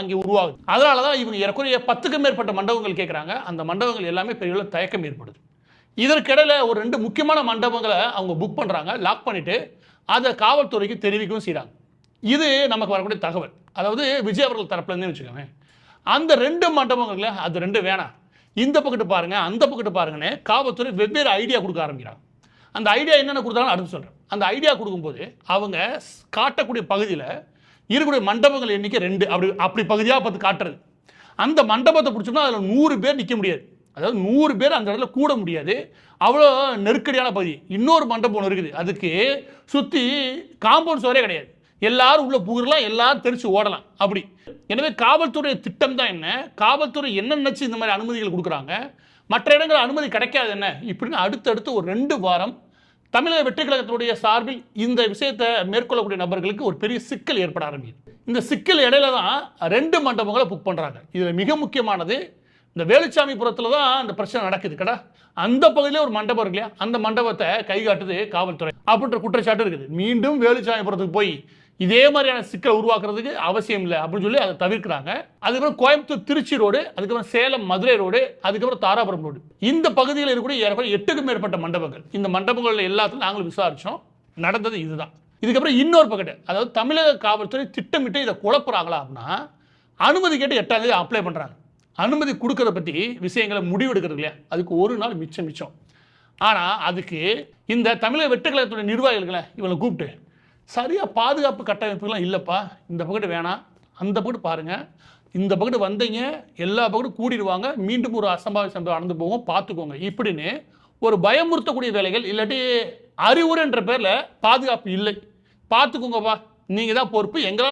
அங்கே உருவாகுது. அதனால தான் இவங்க ஏறக்குறைய பத்துக்கும் மேற்பட்ட மண்டபங்கள் கேட்குறாங்க அந்த மண்டபங்கள் எல்லாமே பெரிய தயக்கம் ஏற்படுது. இதற்கிடையில ஒரு ரெண்டு முக்கியமான மண்டபங்களை அவங்க புக் பண்ணுறாங்க லாக் பண்ணிட்டு அதை காவல்துறைக்கு தெரிவிக்கவும் செய்கிறாங்க இது நமக்கு வரக்கூடிய தகவல். அதாவது விஜய் அவர்கள் தரப்புலேருந்து வச்சுக்கோங்க அந்த ரெண்டு மண்டபங்கள்ல அது ரெண்டு வேணாம். இந்த பக்கத்து பாருங்க அந்த பக்கத்து பாருங்கன்னு காவல்துறை வெவ்வேறு ஐடியா கொடுக்க ஆரம்பிக்கிறாங்க. அந்த ஐடியா என்னென்ன கொடுத்தாலும் அடுத்து சொல்கிறேன் அந்த ஐடியா கொடுக்கும்போது அவங்க காட்டக்கூடிய பகுதியில் இருக்கக்கூடிய மண்டபங்கள் எண்ணிக்கை ரெண்டு. அப்படி அப்படி பகுதியாக பார்த்து காட்டுறது. அந்த மண்டபத்தை பிடிச்சோம்னா அதில் நூறு பேர் நிற்க முடியாது. அதாவது நூறு பேர் அந்த இடத்துல கூட முடியாது. அவ்வளோ நெருக்கடியான பகுதி. இன்னொரு மண்டபம் ஒன்று இருக்குது. அதுக்கு சுற்றி காம்பவுண்ட் சுவரே கிடையாது. எல்லாரும் உள்ளே புகுறலாம் எல்லாரும் தெரிச்சு ஓடலாம். அப்படி. எனவே காவல்துறை திட்டம் தான் என்ன? காவல்துறை என்ன நினச்சி இந்த மாதிரி அனுமதிகள் கொடுக்குறாங்க? மற்ற இடங்கள் அனுமதி கிடைக்காது என்ன? இப்படின்னு அடுத்தடுத்து ஒரு ரெண்டு வாரம் தமிழக வெற்றி கழகத்தினுடைய சார்பில் இந்த விஷயத்தை மேற்கொள்ளக்கூடிய நபர்களுக்கு ஒரு பெரிய சிக்கல் ஏற்பட ஆரம்பிக்குது. இந்த சிக்கல் இடையில தான் ரெண்டு மண்டபங்களை புக் பண்ணுறாங்க இதில் மிக முக்கியமானது இந்த வேலுச்சாமிபுரத்தில் தான் அந்த பிரச்சனை நடக்குது கடா. அந்த பகுதியிலே ஒரு மண்டபம் இருக்கு இல்லையா? அந்த மண்டபத்தை கை காட்டுது காவல்துறை. அப்படின்ற குற்றச்சாட்டு இருக்குது. மீண்டும் வேலுச்சாமிபுரத்துக்கு போய் இதே மாதிரியான சிக்கலை உருவாக்குறதுக்கு அவசியம் இல்லை அப்படின்னு சொல்லி அதை தவிர்க்கிறாங்க. அதுக்கப்புறம் கோயம்புத்தூர் திருச்சி ரோடு அதுக்கப்புறம் சேலம் மதுரை ரோடு அதுக்கப்புறம் தாராபுரம் ரோடு. இந்த பகுதியில் இருக்கக்கூடிய ஏறக்குறைய எட்டுக்கும் மேற்பட்ட மண்டபங்கள். இந்த மண்டபங்கள் எல்லாத்தையும் நாங்களும் விசாரித்தோம் நடந்தது இதுதான். இதுக்கப்புறம் இன்னொரு பக்கெட்டு அதாவது தமிழக காவல்துறை திட்டமிட்டு இதை குழப்புறாங்களா அப்படின்னா அனுமதி கேட்டு எட்டாம் தேதி அப்ளை பண்ணுறாங்க அனுமதி கொடுக்கறத பற்றி விஷயங்களை முடிவெடுக்கிறது இல்லையா? அதுக்கு ஒரு நாள் மிச்சம் மிச்சம். ஆனால் அதுக்கு இந்த தமிழக வெட்டுக்கழகத்துடைய நிர்வாகிகளை இவங்களை கூப்பிட்டு சரியாக பாதுகாப்பு கட்டமைப்புகள்லாம் இல்லைப்பா இந்த பக்கத்து வேணாம் அந்த பக்கத்து பாருங்கள் இந்த பக்கத்து வந்தீங்க எல்லா பக்கத்தும் கூடிடுவாங்க மீண்டும் ஒரு அசம்பாவித சம்பவம் நடந்து போகும் பார்த்துக்கோங்க. இப்படின்னு ஒரு பயமுறுத்தக்கூடிய வேலைகள் இல்லாட்டி அறிவுரைன்ற பேரில் பாதுகாப்பு இல்லை. பார்த்துக்கோங்கப்பா நீங்கள் தான் பொறுப்பு எங்களால்